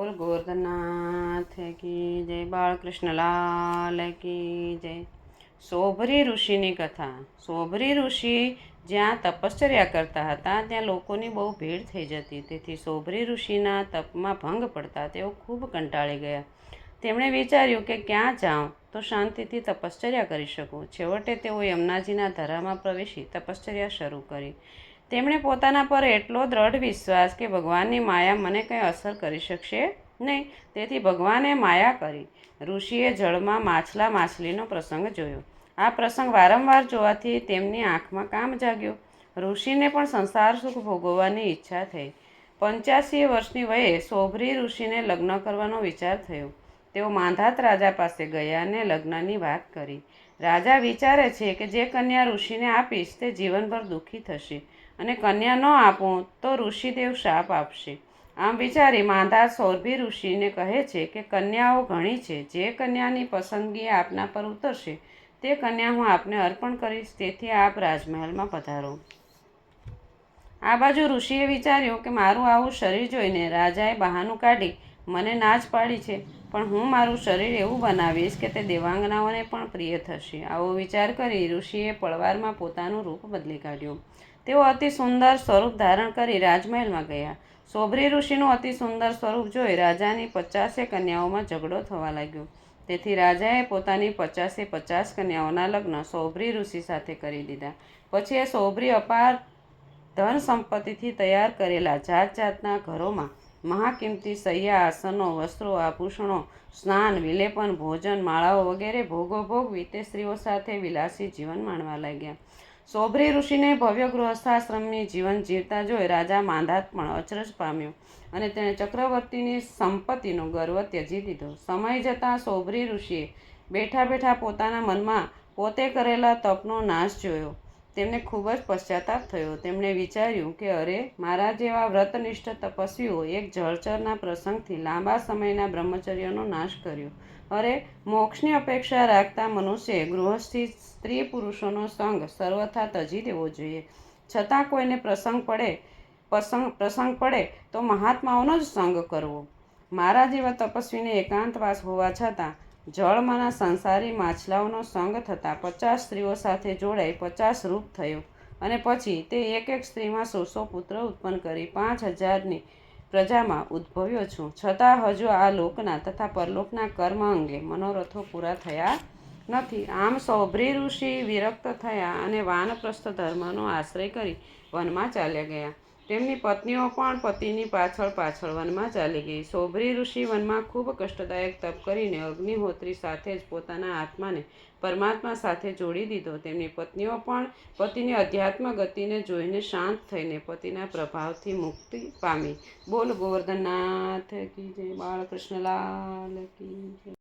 બોલ ગોવર્ધનનાથ કી જય બાળકૃષ્ણ લાલ કી જય. સોભરી ઋષિની કથા. સોભરી ઋષિ જ્યાં તપશ્ચર્યા કરતા હતા, ત્યાં લોકોની બહુ ભીડ થઈ જતી. તેથી સોભરી ઋષિના તપમાં ભંગ પડતા તેઓ ખૂબ કંટાળી ગયા. તેમણે વિચાર્યું કે ક્યાં જાઉં તો શાંતિથી તપશ્ચર્યા કરી શકું. છેવટે તેઓ યમુનાજીના ધરામાં પ્રવેશી તપશ્ચર્યા શરૂ કરી. તેમણે પોતાના પર એટલો દ્રઢ વિશ્વાસ કે ભગવાનની માયા મને કંઈ અસર કરી શકશે નહીં. તેથી ભગવાને માયા કરી. ઋષિએ જળમાં માછલા માછલીનો પ્રસંગ જોયો. આ પ્રસંગ વારંવાર જોવાથી તેમની આંખમાં કામ જાગ્યું. ઋષિને પણ સંસાર સુખ ભોગવવાની ઈચ્છા થઈ. પંચ્યાસી વર્ષની વયે સોભરી ઋષિને લગ્ન કરવાનો વિચાર થયો. તેઓ માંધાત રાજા પાસે ગયા અને લગ્નની વાત કરી. રાજા વિચારે છે કે જે કન્યા ઋષિને આપીશ તે જીવનભર દુઃખી થશે. અને કન્યા ન આપું તો ઋષિદેવ શાપ આપશે. આમ વિચારી માંદા સૌરભી ઋષિને કહે છે કે કન્યાઓ ઘણી છે, જે કન્યાની પસંદગી આપના પર ઉતરશે, તે કન્યા હું આપને અર્પણ કરીશ, તેથી આપ રાજમહેલમાં પધારો. આ બાજુ ઋષિએ વિચાર્યું કે મારું આવું શરીર જોઈને રાજાએ બહાનું કાઢી મને ના પાડી છે, પણ હું મારું શરીર એવું બનાવીશ કે તે દેવાંગનાઓને પણ પ્રિય થશે. આવો વિચાર કરી ઋષિએ પળવારમાં પોતાનું રૂપ બદલી કાઢ્યું. તેઓ અતિ સુંદર સ્વરૂપ ધારણ કરી રાજમહેલમાં ગયા. સોભરી ઋષિનું અતિ સુંદર સ્વરૂપ જોઈ રાજાની પચાસે કન્યાઓમાં ઝઘડો થવા લાગ્યો. તેથી રાજાએ પોતાની પચાસે પચાસ કન્યાઓના લગ્ન સોભરી ઋષિ સાથે કરી દીધા. પછી એ સોભરી અપાર ધન સંપત્તિથી તૈયાર કરેલા જાત જાતના ઘરોમાં મહાકિંમતી સૈયા, આસનો, વસ્ત્રો, આભૂષણો, સ્નાન, વિલેપન, ભોજન, માળાઓ વગેરે ભોગો ભોગવી તે સ્ત્રીઓ સાથે વિલાસી જીવન માણવા લાગ્યા. સોભરી ઋષિને ભવ્ય ગૃહસ્થાશ્રમની જીવન જીવતા જોઈ રાજા માંધાત પણ અચરજ પામ્યો અને તેણે ચક્રવર્તીની સંપત્તિનો ગર્વ ત્યજી દીધો સમય જતાં સોભરી ઋષિએ બેઠા બેઠા પોતાના મનમાં પોતે કરેલા તપનો નાશ જોયો. તેમને ખૂબ જ પશ્ચાતાપ થયો. તેમણે વિચાર્યું કે, અરે, મારા જેવા વ્રતનિષ્ઠ તપસ્વીઓ એક જળચરના પ્રસંગથી લાંબા સમયના બ્રહ્મચર્યનો નાશ કર્યો. અરે, મોક્ષની અપેક્ષા રાખતા મનુષ્યે ગૃહસ્થી સ્ત્રી પુરુષોનો સંગ સર્વથા તજી દેવો જોઈએ. છતાં કોઈને પ્રસંગ પડે પ્રસંગ પ્રસંગ પડે તો મહાત્માઓનો જ સંગ કરવો. મારા જેવા તપસ્વીને એકાંતવાસ હોવા છતાં જળમાંના સંસારી માછલાઓનો સંગ થતાં પચાસ સ્ત્રીઓ સાથે જોડાઈ પચાસ રૂપ થયો અને પછી તે એક એક સ્ત્રીમાં સો સો પુત્ર ઉત્પન્ન કરી પાંચ હજારની પ્રજામાં ઉદ્ભવ્યો છું. છતાં હજુ આ લોકના તથા પરલોકના કર્મ અંગે મનોરથો પૂરા થયા નથી. આમ સૌભ્રી ઋષિ વિરક્ત થયા અને વાનપ્રસ્થ ધર્મનો આશ્રય કરી વનમાં ચાલ્યા ગયા. તેમની પત્નીઓ પણ પતિની પાછળ પાછળ વનમાં ચાલી ગઈ. શોભરી ઋષિ વનમાં ખૂબ કષ્ટદાયક તપ કરીને અગ્નિહોત્રી સાથે જ પોતાના આત્માને પરમાત્મા સાથે જોડી દીધો. તેમની પત્નીઓ પણ પતિની અધ્યાત્મ ગતિને જોઈને શાંત થઈને પતિના પ્રભાવથી મુક્તિ પામી. બોલ ગોવર્ધનનાથ કી જય. બાળકૃષ્ણલાલ કી જય.